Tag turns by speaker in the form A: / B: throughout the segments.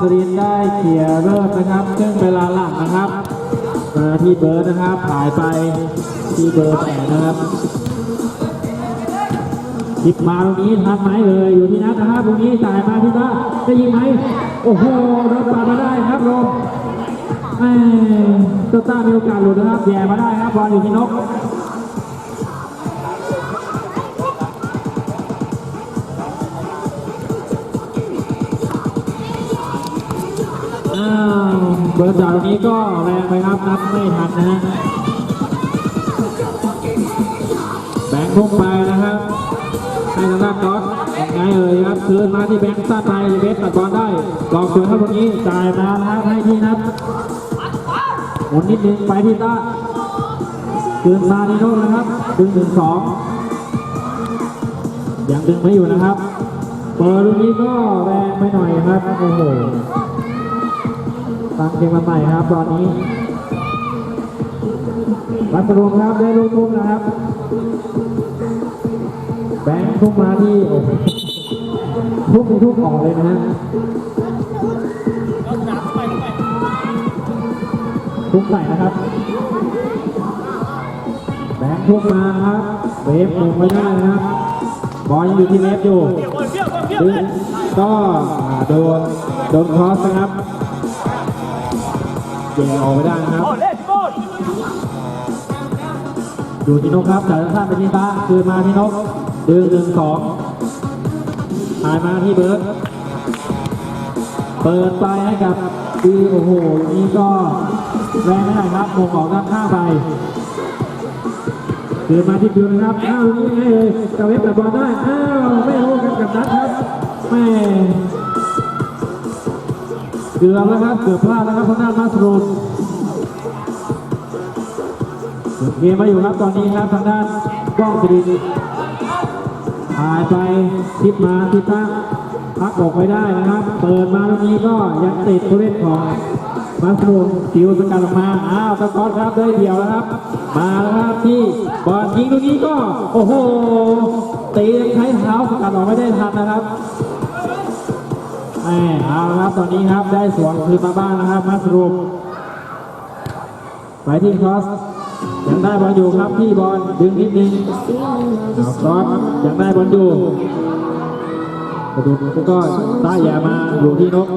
A: สรินได้เขี่ยเริ่มนะครับ ซึ่งเวลาหลังนะครับมาที่เบิร์ดนะครับหายไปที่เบอร์แปดนะครับหยิบมาตรงนี้ทันไหมเอ่ยอยู่ที่นัดนะครับตรงนี้จ่ายมาที่ตาจะยิงไหมโอ้โหโดนปาดมาได้ครับลมแม่เจ้าต้ามีโอกาสหลุดนะครับแย่มาได้ครับบอลอยู่ที่นกาวเบอร์จากนี้ก็แรงไปครับนับไม่ทันนะฮะแบงค์พุ่งไปนะครับให้ทางด้านก๊อตยังไงเอ่ยครับคืนมาที่แบงค์สั้นไปเบสตัดบอลได้ลองสวยครับตรงนี้จ่ายมานะครับให้ที่นับหมุนนิดนึงไปที่ต้าคืนมาที่โน่นนะครับดึงหนึ่งสองยังดึงไม่อยู่นะครับเปิดตรงนี้ก็แรงไปหน่อยครับโอ้โห ตั้งเกมมาใหม่ครับ ตอนนี้รัศดวงครับได้ลูกทุ่มนะครับ แบงค์ทุ่มมาที่โอ้ทุ่มในทุ่มออกเลยนะฮะทุ่มใส่นะครับ แบงค์ทุ่มมาครับเวฟลงไม่ได้นะครับบอลยังอยู่ที่เวฟอยู่ก็โดนโดนคอสนะครับ เก่งออกไม่ได้นะครับดูที่นกครับจากท่านไปที่ตาคืนมาที่นกดึงหนึ่งสองถ่ายมาที่เบิร์ดเปิดไปให้กับดีโอ้โหอย่างนี้ก็แรงไม่ได้ครับมงออกด้านข้างไปคืนมาที่บิวนะครับ อ้าวนี่ไงเลยกระเว็บแบบบอลได้ อ้าว ไม่รู้กันกับนัดครับแม่ เกือบแล้วครับเกือบพลาดแล้วครับทางด้านมาสรูนเกมมาอยู่ครับตอนนี้ครับทางด้านกล้องสิริหายไปทิปมาทิปตั้งพักออกไปได้นะครับ เปิดมาตรงนี้ก็ยังติดผู้เล่นของมาสรุนติวสกัดออกมาอ้าวสกอตครับได้เดี่ยวแล้วครับ มาแล้วครับที่บอลยิงตรงนี้ก็ โอ้โหตีใช้เท้าสกัดออกไม่ได้ทันนะครับ มเอาครับตอนนี้ครับได้สวนคืนมาบ้างนะครับมาสรุนไปที่คอสยังได้บอลอยู่ครับที่บอลดึงนิดนึงเอาคอสยังได้บอลอยู่กระดูกก็ได้แย่มาอยู่ที่นก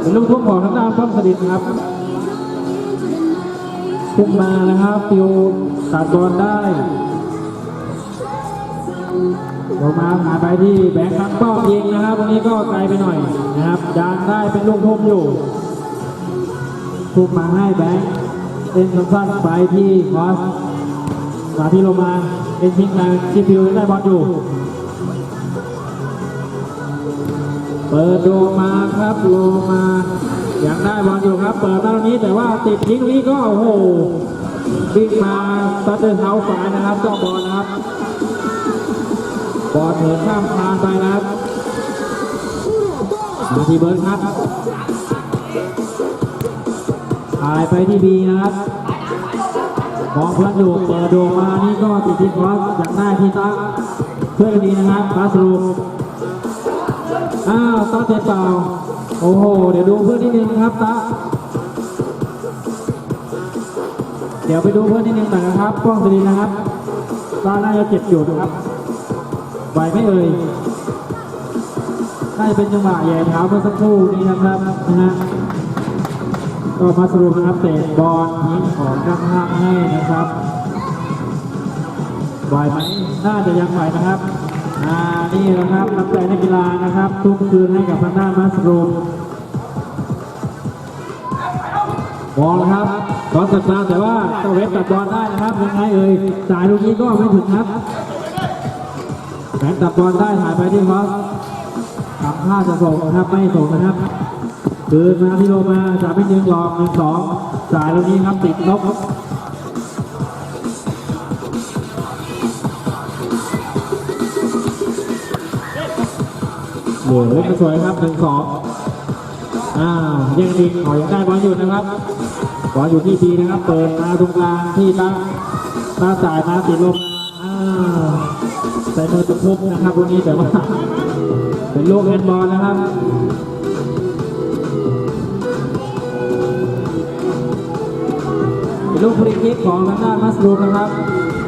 A: เป็นลูกทุ่งของทางด้านป้อมสดิษครับพุ่งมานะครับฟิวตัดบอลได้ ลงมาหาไปที่แบงค์ครับป้อมยิงนะครับวันนี้ก็ไกลไปหน่อยนะครับยังได้เป็นลูกทุ่งอยู่ทุกมาให้แบงค์เป็นสั้นไปที่คอสมาที่โลมาเป็นทิ้งทางที่ฟิวได้บอลอยู่ เปิดโดมาครับโลมายังได้บอลอยู่ครับ เปิดตรงนี้แต่ว่าติดทิ้งนี้ก็โอ้โหวิ่งมาซัดด้วยเท้าขวานะครับเจ้าบอลนะครับ บอลเถินข้ามคานไปนะครับมาที่เบิร์ดครับถ่ายไปที่บีนะครับมองเพื่อนอยู่เปิดดวงมานี่ก็ติดที่คอสอยากได้าที่ตั้งเพื่อนดีนะครับพาสรูอ้าวตั้งเจ็บเปล่าโอ้โห เดี๋ยวดูเพื่อนนิดนึงนะครับตาเดี๋ยวไปดูเพื่อนนิดนึงหน่อยนะครับกล้องสดีนะครับตาน่าจะเจ็บอยู่นะครับ ไหวไหมเอ่ยน่าจะเป็นจังหวะแย่เท้าเมื่อสักครู่นี้นะครับนะฮะก็มาสรุปนะครับเตะบอลยิงของข้างให้นะครับไหวไหมน่าจะยังไหวนะครับอ่านี่นะครับนักเตะนักกีฬานะครับ ทุกคืนให้กับทางด้ามาสรุปบอลครับบอลตัดมาแต่ว่าเจ้าเวฟตัดบอลได้นะครับยังไงเอ่ยจ่ายลูกนี้ก็ไม่ถึงครับ แบงค์ตัดบอลได้ถ่ายไปที่คอสทำท่าจะส่งนะครับไม่ส่งนะครับคืนมาที่โลมาจะไม่ยิงหลอกหนึ่งสองจ่ายตรงนี้ครับติดนกครับโหเล่นสวยครับหนึ่งสองอ้ายังดีขอยังได้บอลอยู่นะครับบอลอยู่ที่ทีนะครับ เปิดมาตรงกลางที่ตาตาจ่ายมาติดลมอ้า ใส่มือตะคุบนะครับตรงนี้แต่ว่า เป็นลูกแฮนด์บอลนะครับเป็นลูกฟรีคิกของทางด้านมัสลูมนะครับ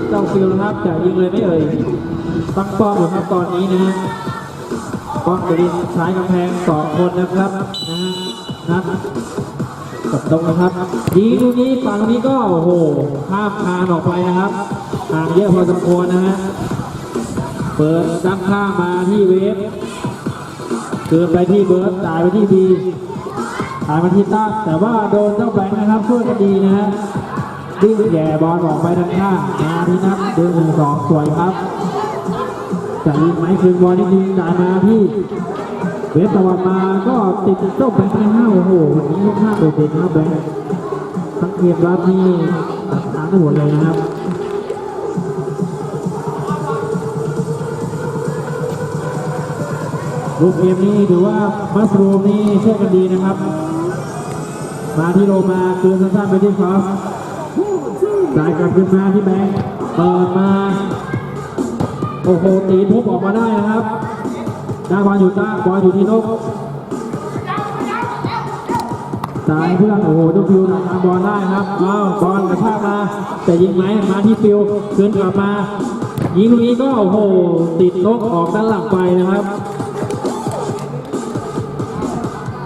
A: เจ้าฟิลนะครับจะยิงเลยไม่เอ่ยตั้งป้อมอยู่ครับตอนนี้นะฮะป้อมกรินใช้กำแพงสองคนนะครับนะฮะนัดกับตรงนะครับยิงลูกนี้ฝั่งนี้ก็โอ้โหข้ามคานออกไปนะครับห่างเยอะพอสมควรนะฮะ เปิดด้านข้ามาที่เวฟเกินไปที่เบิร์ดจ่ายไปที่บีถ่ายมาที่ตั้งแต่ว่าโดนเจ้าแบงค์นะครับช่วยกันดีนะฮะดิ้งแย่บอลออกไปทางข้างมาที่นับเดินหนึ่งสองสวยครับจะยิงไหมคืนบอลนิดนึงจ่ายมาที่เวฟตะวันมาก็ติดเจ้าแบงค์นะฮะโอ้โหวันนี้ค่อนข้าโดดเด่นนะแบงค์ทั้งเกมรับนี่ตัดทางทั้งหมดเลยนะครับ ลูกเกมนี้ถือว่ามัสรูมนี่ช่วยกันดีนะครับ มาที่โรมาคืนสั้นๆไปที่คอสจ่ายกลับขึ้นมาที่แบงค์เปิดมาโอ้โหตีทุบออกมาได้นะครับได้บอลอยู่ต้าบอลอยู่ที่นกจ่ายเพื่อนโอ้โหเจ้าฟิวทำบอลได้ครับเอาบอลกระชากมาแต่ยิงไหมมาที่ฟิวคืนกลับมายิงลูกนี้ก็โอ้โหติดนกออกด้านหลังไปนะครับ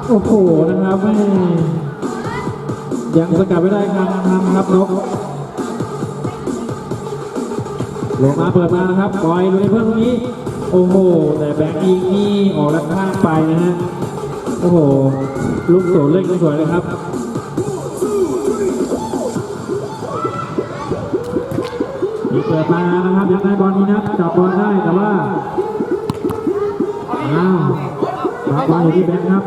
A: โอ้โหนะครับแม่ยังสกัดไม่ได้ครับทำครับนกลงมาเปิดมานะครับปล่อยลุยเพื่อนตรงนี้ โอ้โห แต่แบงค์ยิงนี่ออกด้านข้างไปนะฮะ โอ้โห ลูกโสดเล่นก็สวยเลยครับมีเปิดมานะครับยังได้บอลนี้นะจับบอลได้แต่ว่าอ้าวจั บบอลอยู่ที่แบงค์ครับ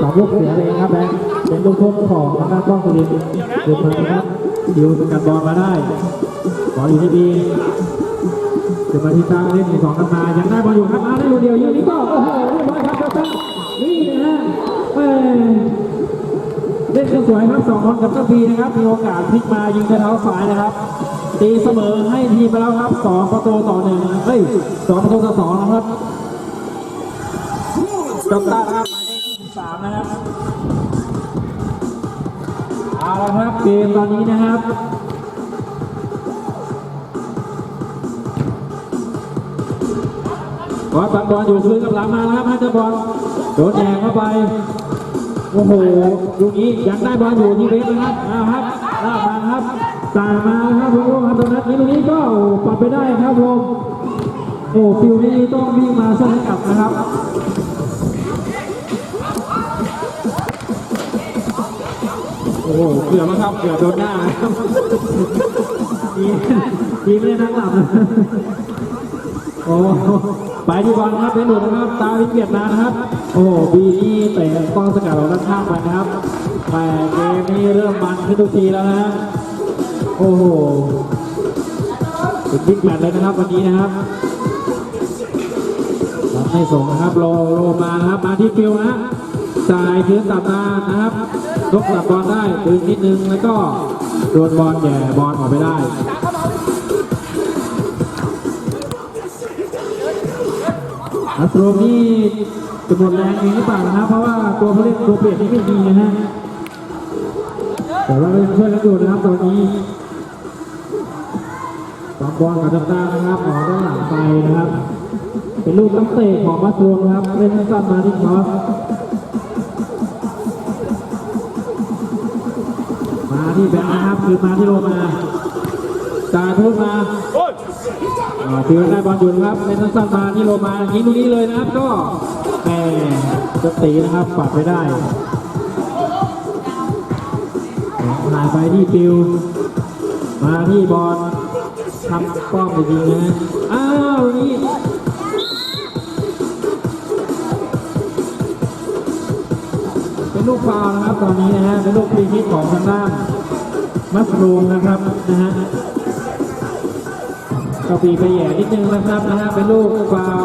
A: สองลูกเสียเลยครับแบงค์เป็นลูกทุ่มของทางด้านกล้องสุรินทร์เดินมาครับดิวสกัดบอลมาได้บอลอยู่ที่บีจะมาที่ตั้งเล่นสองกันมายังได้บอลอยู่ครับมาได้ลูกเดียวยิงนี้ก็โอ้โหเรียบร้อยครับเจ้าตั้งนี่นะฮะเอ้เล่นกันสวยครับสองคนกับเจ้าบีนะครับมีโอกาสพลิกมายิงด้วยเท้าซ้ายนะครับตีเสมอให้ทีมไปแล้วครับสองประตูต่อหนึ่งเฮ้ยสองประตูต่อสองนะครับ จบตาครับหมายเลข23นะครับเอาละครับเกมตอนนี้นะครับบอลปัดบอลอยู่คืนกับหลังมานะครับให้เจ้าบอลโดนแยงเข้าไปโอ้โหลูกนี้ยังได้บอลอยู่ที่เบสนะครับเอาครับลามาครับตามมาครับโอ้โหครับตรงนั้นนี้ลูกนี้ก็ปัดไปได้ครับผมโอ้ฟิวนี้ต้องวิ่งมาช่วยให้กลับนะครับ อ้โหเกือบแล้วครับเกือบโดนหน้าครับทีมทีมไม่ได้นั่งหลับโอ้ไปที่บอลครับเป็นหนุนนะครับ ตาที่เกียรตินานะครับ โอ้บีนี่เตะกองสกัดออกด้านข้างไปนะครับแต่เกมนี้เริ่มมันขึ้นทุกทีแล้วนะโอ้โหเป็นบิ๊กแมตช์เลยนะครับวันนี้นะครับรับไม่ส่งนะครับโลโลมานะครับ มาที่ฟิวนะจ่ายคืนตัดมานะครับ ยกหลับบอลได้ตึงนิดนึงแล้วก็โดนบอลแย่บอลออกไปได้อัตโรมนี่จะหมดแรงเองหรือเปล่านะเพราะว่าตัวผู้เล่นตัวเปลี่ยนนี่ไม่ดีนะฮะแต่ว่าก็ยังช่วยกันอยู่นะครับตอนนี้บอลบอลกับจับตานะครับออกด้านหลังไปนะครับ เป็นลูกตั้งเตะของมัสโรมครับเล่นสั้นมาที่คอส ที่แบงค์นะครับคือมาที่โรมาจ่ายทุกมาอ่าถือว่าได้บอลอยู่นะครับเล่นสั้นๆมาที่โรมายิงตรงนี้เลยนะครับก็แหมจะตีนะครับปัดไปได้หายไปที่ปิวมาที่บอลทำป้อมไปยิงนะอ้าวนี่เป็นลูกฟาวนะครับตอนนี้นะฮะเป็นลูกฟรีคิกของทางด้าน มัสรูมนะครับนะฮะก็ปีไปแย่นิดนึงนะครับนะฮะเป็นลูกฟาว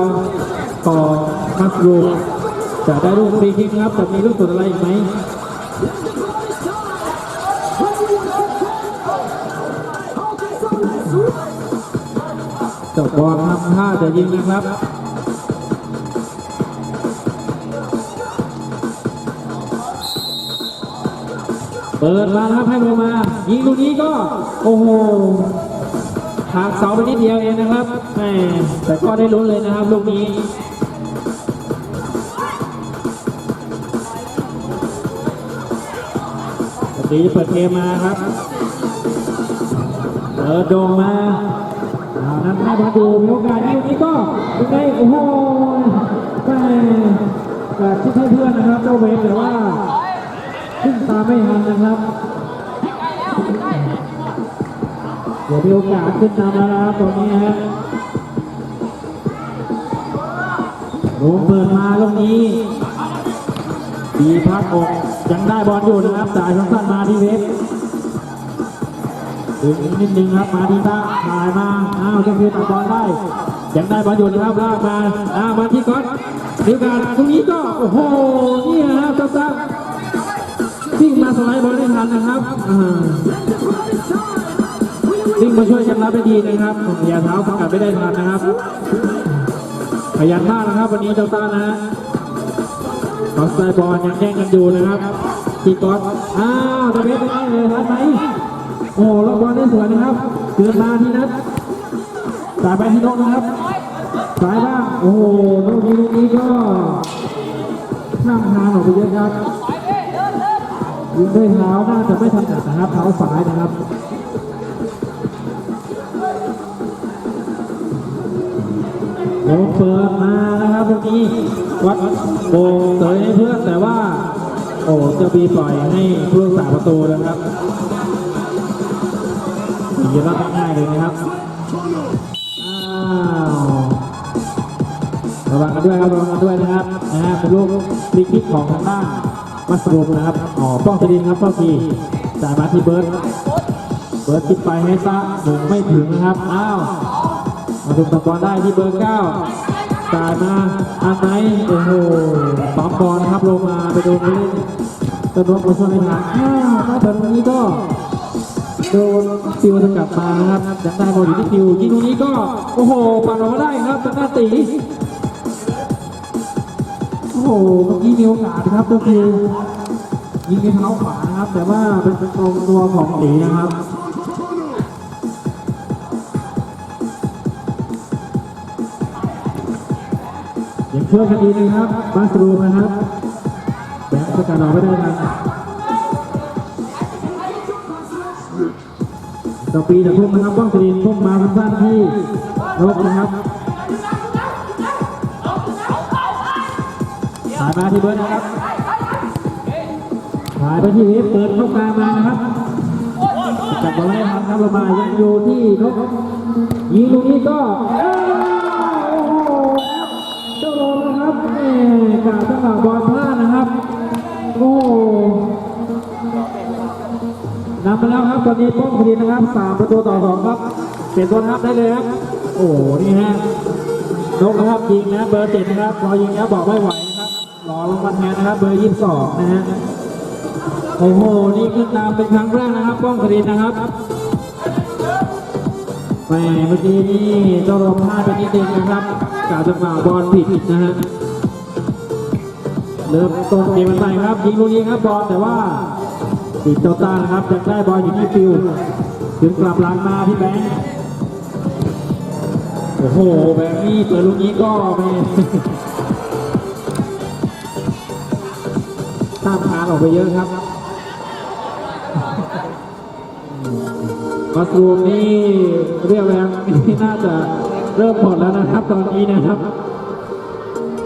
A: ต่อมัสรูมจะได้ลูกฟรีคิกครับจะมีลูกสุดอะไรอีกไหมจบบอลครับำท่าจะยิงนะครับ เปิดมานะครับให้ลงมายิงลูกนี้ก็โอ้โหหักเสาไปนิดเดียวเองนะครับแหมแต่ก็ได้ลุ้นเลยนะครับลูกนี้ดีเปิดเกมมาครับเปิดโดงมาเอานั้นให้มาดูมีโอกาสที่ลูกนี้ก็ยังไงโอ้โหแม่กาชิดให้เพื่อนนะครับเจ้าเวฟแต่ว่า ตามไม่ทันนะครับเดี๋ยวมีโอกาสขึ้นนำแล้วนะครับตรงนี้ฮะลงเปิดมาลูกนี้ดีพักอกยังได้บอลอยู่นะครับจ่ายสั้นๆมาที่เวฟถึงอีกนิดนึงครับมาที่ตาถ่ายมาอ้าวจะพียตัดบอลได้ยังได้บอลอยู่นะครับลากมาอ้าวมาที่ก๊อตมีโอกาสตรงนี้ก็โอ้โหนี่นะครับเจ้าตาวิ่ง มาสไลด์บอลได้ทันนะครับวิ่งมาช่วยกันรับได้ดีนะครับอย่าเท้าสกัดไม่ได้ทันนะครับขยันมากนะครับวันนี้เจ้าต้านะกอสไซบอลยังแย่งกันอยู่นะครับทีกอสอ้าวตะเบสได้เลยทันไหมโอ้ล็อกบอลได้สวยนะครับเกินมาที่นัดสายไปที่นกนะครับสายบ้างโอ้โหลูกนี้ลูกนี้ก็ข้ามทางออกไปเยอะครับ ยิงด้วยเท้าน่าจะไม่ถนัดนะครับเท้าซ้ายนะครับโดนเปิดมานะครับเมื่อกี้วัดโบเตยให้เพื่อนแต่ว่า โอ้จะบีปล่อยให้ผู้รักษาประตูนะครับยิงรับง่ายเลยนะครับระวังกันด้วยครับระวังกันด้วยนะครับนะฮะเป็นลูกฟรีคิกของทางด้าน มัสรูมนะครับอ๋อป้องสดินครับป้องทีจ่ายมาที่เบิร์ดเบิร์ดคิดไปให้ซะหนึ่งไม่ถึงนะครับ อ้าวมาดูตะกอนได้ที่เบอร์เก้าจ่ายมาอันไหนโอ้โหปั๊มบอลครับลงมาไปโดนไปเล่นตะนกมาช่วยไม่ทันอ้าวมาแต่ตรงนี้ก็โดนฟิวจะกลับมานะครับยังได้บอลอยู่ที่ฟิวยิงตรงนี้ก็ โอ้โหปัดออกมาได้ครับตะกาตี หเมื่อกี้มีโอกาสนะครับก็คือยิงในเท้าขวานะครับ แต่ว่าเป็นตรงตัวของตีนะครับยังช่วยกันดีนะครับบาสรูมนะครับแบงค์สกัดออกไม่ได้ครับต่อปีจะทุ่มนะครับบ้องสรีนทุ่มมาสั้นๆที่นกนะครับ มาที่เบิร์ดนะครับถ่ายไปที่เวฟเปิดเข้ากลางมานะครับจับบอลได้ทันครับเรามายังอยู่ที่นกยิงตรงนี้ก็โอ้โหเจ้าโรนะครับแหม่กาจังหวะบอลพลาดนะครับโอ้นำไปแล้วครับตอนนี้ป้องคดีนะครับสามประตูต่อสองครับเปลี่ยนตัวนะครับได้เลยครับโอ้นี่ฮะนกนะครับยิงนะเบอร์เจ็ดนะครับพอยิงแล้วบอกไม่ไหว รับอลงมาแทนนะครับ เบอร์ยี่สิบสองนะฮะโอ้โหนี่ขึ้นนำเป็นครั้งแรกนะครับป้องคดีนะครับแหมเมื่อกี้นี่เจ้าโรมพลาดไปนิดนึงนะครับกาจังหวะบอลผิดนะฮะเริ่มต้นเกมมันไปครับยิงลูกนี้ครับบอลแต่ว่าติดเจ้าตานะครับยังได้บอลอยู่ที่ฟิวถึงกลับหลังมาที่แบงค์โอ้โหแบงค์นี่เปิดลูกนี้ก็ไม่้ามทางออกไปเยอะครับมาซูมนี่เรียกแรงนี่น่าจะเริ่มหมดแล้วนะครับ ตอนนี้นะครับ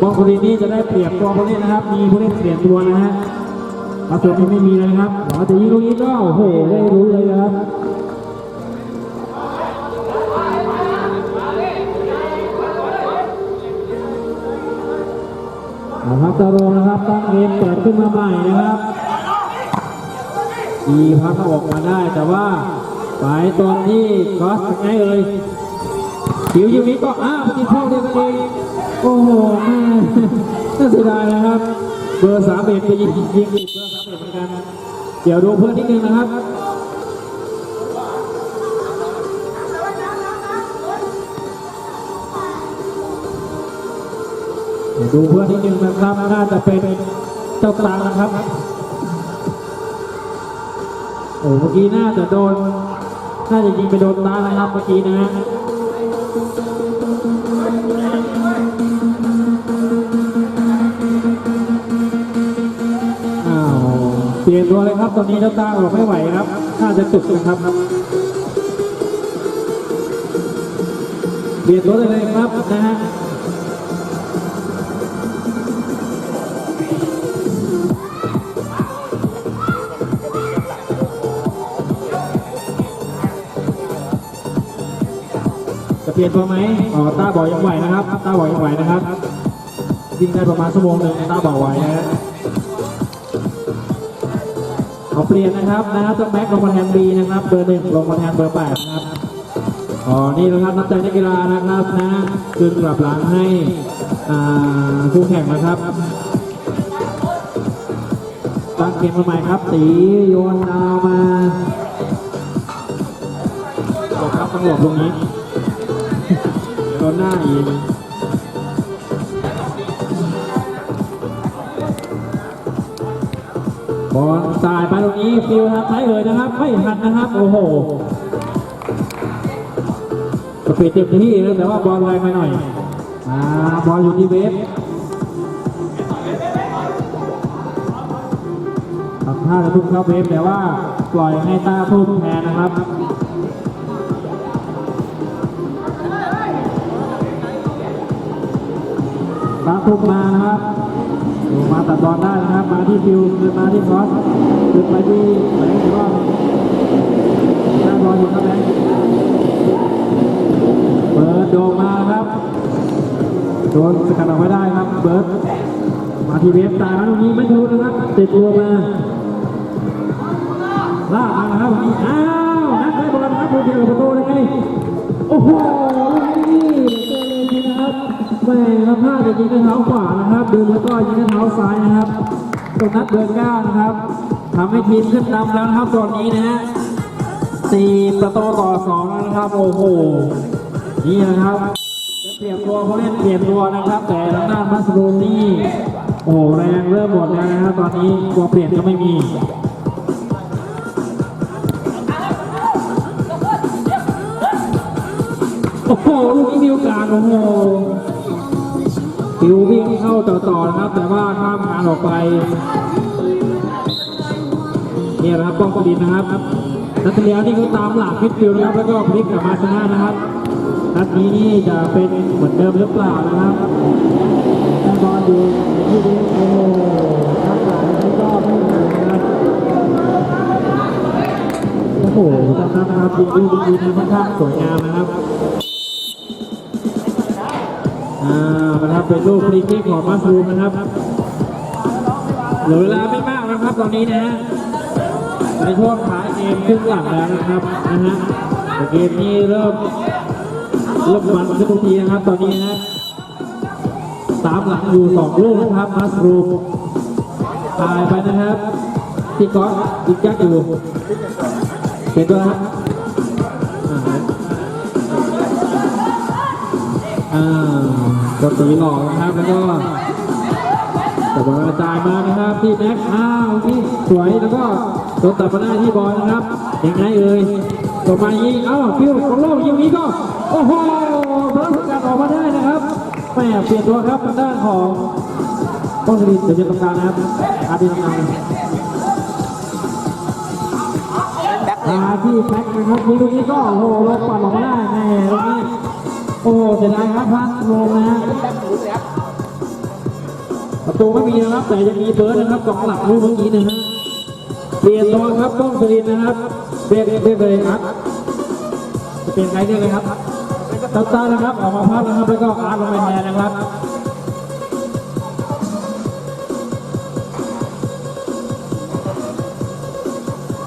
A: บอลคนนี้จะได้เปรียบตัวผู้เล่นนะครับ มีผู้เล่นเปลี่ยนตัวนะฮะมาซูมนี้ไม่มีเลยนะครับหมอจะยิงลูกนี้ก็โอ้โหได้รู้เลยครับ นะครับตาโรนะครับตั้งเกมเปิดขึ้นมาใหม่นะครับดีพักออกมาได้แต่ว่าไปตอนที่คอสไงเอ่ยผิวยูนี้ก็อ้าวติดเข้าเดียวกันเองโอ้โหแม่น่าเสียดายนะครับ เบอร์สามเอ็ดไปยิงยิงเบอร์สามเอ็ดเหมือนกันเดี๋ยวดูเพื่อนนิดนึงนะครับ ดูเพื่อนนิดนึงนะครับ น่าจะเป็นเจ้าตังนะครับ โอ้เมื่อกี้น่าจะโดน น่าจะยิงไปโดนตานะครับเมื่อกี้นะอ้าวเปลี่ยนตัวเลยครับ ตอนนี้เจ้าตาบอกไม่ไหวครับ น่าจะจุดนะครับเปลี่ยนตัวเลยครับนะฮะ ลี่ยนตัวไหมอ๋อตาบอกยังไหวนะครับ ตาบอกยังไหวนะครับวิ่งได้ประมาณชั่วโมงหนึ่งตาบอกไหวนะฮะเอาเปลี่ยนนะครับนะครับต้องแม็กลงมาแทนบีนะครับ เบอร์หนึ่งลงมาแทนเบอร์แปดนะครับอ๋อนี่นะครับนักใจนักกีฬานะครับนะคืนกลับหลังให้คู่แข่งนะครับตั้งเกมมาใหม่ครับตีโยนดาวมาหลบครับต้องหลบตรงนี้ หน้าอีกบอลสายไปตรงนี้ฟิวทางซ้ายเอ่ยนะครับ ไม่ทันนะครับ โอ้โหสปีดเต็มที่เลยแต่ว่าบอลแรงไปหน่อยอ่าบอลอยู่ที่เวฟทำท่าจะทุ่มเข้าเวฟแต่ว่าปล่อยให้ต้าทุ่มแทนนะครับ ทุกมานะครับลงมาตัดบอลได้นะครับ มาที่ฟิวคืนมาที่คอสคืนไปที่แบงค์อีกรอบได้บอลอยู่ครับแบงค์เบิร์ดโดนมาครับโดนสกัดออกไม่ได้ครับ เบิร์ดมาที่เวฟตายมาตรงนี้ไม่ทะลุนะครับติดตัวมาล่ามาครับอ้าวนักได้บอลนะครับผู้เดียวประตูเลยไงโอ้โห แม่ครับพลาดจะยิงด้วยเท้าขวานะครับ เดินแล้วก็ยิงด้วยเท้าซ้ายนะครับตรงนัดเดินก้าวนะครับทำให้ทีมขึ้นนำแล้วนะครับตอนนี้นะฮะสี่ประตูต่อสองนะครับโอ้โหนี่นะครับจะเปลี่ยนตัวเขาเล่นเปลี่ยนตัวนะครับ แต่ทางด้านมัสลูนี่โอ้แรงเริ่มหมดแล้วนะครับตอนนี้ตัวเปลี่ยนก็ไม่มีโอ้โหลูกนี้มีโอกาสโอ้โห ปิววิ่งเข้าต่อๆนะครับ แต่ว่าข้ามงานออกไปเนี่ยนะครับป้องกดินะครับนัดที่แล้วนี่เขาตามหลักพิทฟิลนะครับแล้วก็พลิกกลับมาชนะนะครับนัดนี้นี่จะเป็นเหมือนเดิมหรือเปล่านะครับแต่บอลดูที่นี้โอ้โหทักหลังนี่ก็ไม่เหมือนนะครับโอ้โหจำนะครับยิงลูกยิงที่ค่อนข้างสวยงามนะครับ อ่านะครับเป็นลูกฟรีคิกของมัสรูมนะครับเหลือเวลาไม่มากนะครับตอนนี้นะฮะในช่วงท้ายเกมครึ่งหลังแล้วนะครับนะฮะเกมนี้เริ่มเริ่มมันขึ้นทุกทีนะครับ ตอนนี้นะตามหลังอยู่สองลูกนะครับมัสรูมตายไปนะครับที่ก๊อตยิงยักอยู่เป็นตัวครับ อ่ากดตีหลอกนะครับ แล้วก็แต่บอลกระจายมานะครับที่แม็กอ้าวที่สวยแล้วก็โดนตัดมาได้ที่บอลนะครับยังไงเอ่ยต่อมายิงเอ้าฟิวของโลกยิงนี้ก็โอ้โหเพิ่มสกัดออกมาได้นะครับแหม่เปลี่ยนตัวครับทางด้านของป้องสลิดเดี๋ยวจะทำการนะครับอาดีทำงานมาที่แม็กนะครับยิงตรงนี้ก็โอ้โหลงปัดออกมา อ้เสียดายครับพลาดลงนะประตูไม่มีนะครับแต่ยังมีเบิร์ดนะครับกองหลักลูกเมื่อกี้นะฮะเปลี่ยนตัวครับต้องสลินนะครับเปลี่ยนเปลี่ยนเลยครับจะเปลี่ยนใครเนี่ยเลยครับตัดตานะครับออกมาพักนะครับแล้วก็อาร์ตลงไปแทนนะครับ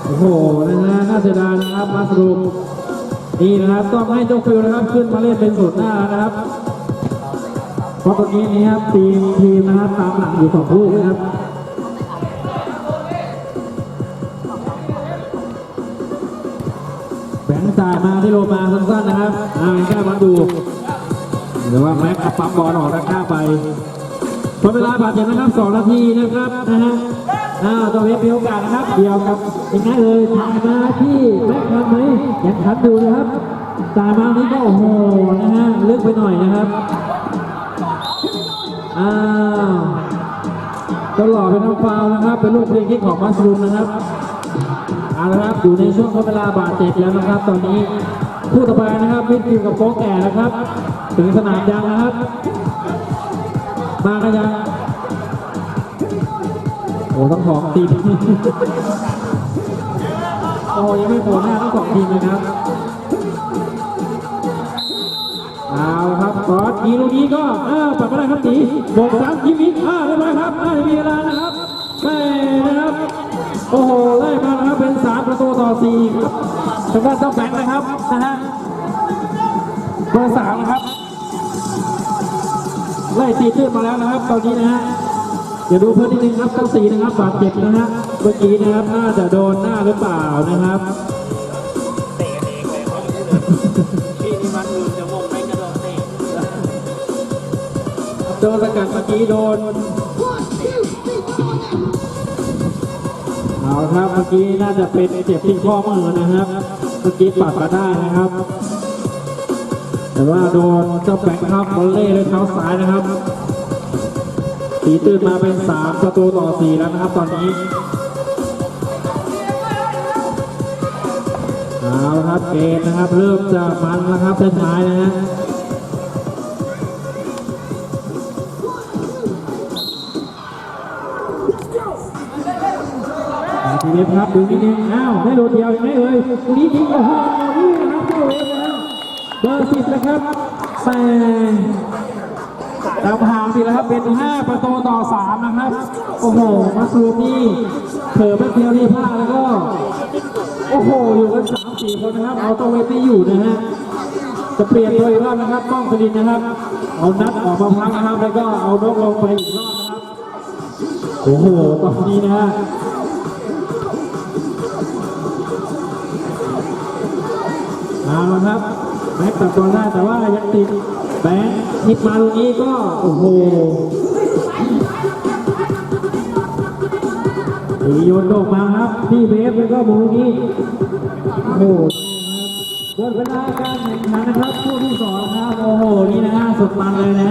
A: โอ้โหนะฮะน่าเสียดายนะครับมาสรุป นี่นะครับต้องให้เจ้าฟิลนะครับขึ้นมาเล่นเป็นศูนย์หน้านะครับเพราะตรงนี้นี่ครับทีมทีมนะครับตามหลังอยู่สองลูกนะครับแบงค์จ่ายมาที่โรมาสั้นๆนะครับอ่าแก้บอลดูหรือว่าแม็กซ์ปั๊มบอลออกด้านข้าไป ดเวลาบาดเจ็บนะครับสองนาทีนะครับนะฮะอ้าวตัวเวฟมีโอกาสนะครับ เดียวกับยังไงเลยทางมาที่แม็กทันไหมยังทันอยู่นะครับตามมานี้ก็โอ้โหนะฮะลึกไปหน่อยนะครับอ้าวก็หล่อเป็นน้องฟาวนะครับ เป็นลูกเพลงที่ของมัสลูมนะครับเอาละครับอยู่ในช่วงทดเวลาบาดเจ็บแล้วนะครับ ตอนนี้คู่ต่อไปนะครับมิดฟิลกับโป๊กแก่นะครับ ถึงสนามยังนะครับ มากันยังโอ้ต้องสองทีมโอ้ยังไม่โผล่หน้าทั้งสองทีมเลยนะครับเอาครับกอดยิงลูกนี้ก็อ้าปัดไม่ได้ครับตีโบกสามยิงอีกอ้าเรียบร้อยครับอ้ามีเวลานะครับแม่นะครับ โอ้โหไล่มานะครับเป็นสามประตูต่อสี่ครับทางด้านเจ้าแบงค์นะครับนะฮะเบอร์สามนะครับ ไล่ตีตื้นมาแล้วนะครับ ตอนนี้นะฮะเดี๋ยวดูเพิ่มนิดนึงครับเจ้าสีนะครับบาดเจ็บนะฮะเมื่อกี้นะครับน่าจะโดนหน้าหรือเปล่านะครับ
B: พี่นี่มันลืมจะมงไม่กระโดดเตะ
A: โดนสกัดเมื่อกี้โดนเอาละครับเมื่อกี้น่าจะเป็นเจ็บที่ข้อมือนะครับ เมื่อกี้ปัดมาได้นะครับ แต่ว่าโดนเจ้าแบงค์ครับบอลเล่ด้วยเท้าซ้ายนะครับตีตื่นมาเป็นสามประตูต่อสี่แล้วนะครับ ตอนนี้เอาละครับเกมนะครับ เริ่มจะมันนะครับท้ายนะฮะทีนี้ครับดูนิดนึงอ้าวได้โดดเดียวยังไงเอ่ยนี้ยิงโอ้โหนี่นะครับเข้าเองนะ เบอร์สิบนะครับแต่ตามห่างสิแล้วครับเป็น5ประตูต่อ3นะครับ โอ้โหมาซูนี่เผลอแป๊บเดียวนี่พลาดแล้วก็ โอ้โห อยู่กันสามสี่คนนะครับ เอาตัวเวทีอยู่นะฮะ จะเปลี่ยนตัวอีกรอบนะครับกล้องสลินนะครับ เอานัดออกมาพักนะครับ แล้วก็เอานกลงไปอีกรอบนะครับ โอ้โห ตอนนี้นะฮะเอาละครับ แบ็กตัดบอลได้แต่ว่ายังติดแบ็กทิปมาตรงนี้ก็โอ้โหตีโยนออกมาครับที่เบฟแล้วก็มงลูกนี้โอ้โหหมดเวลาการแข่งขันนะครับคู่ที่สองครับโอ้โหนี่นะฮะสุดมันเลยนะ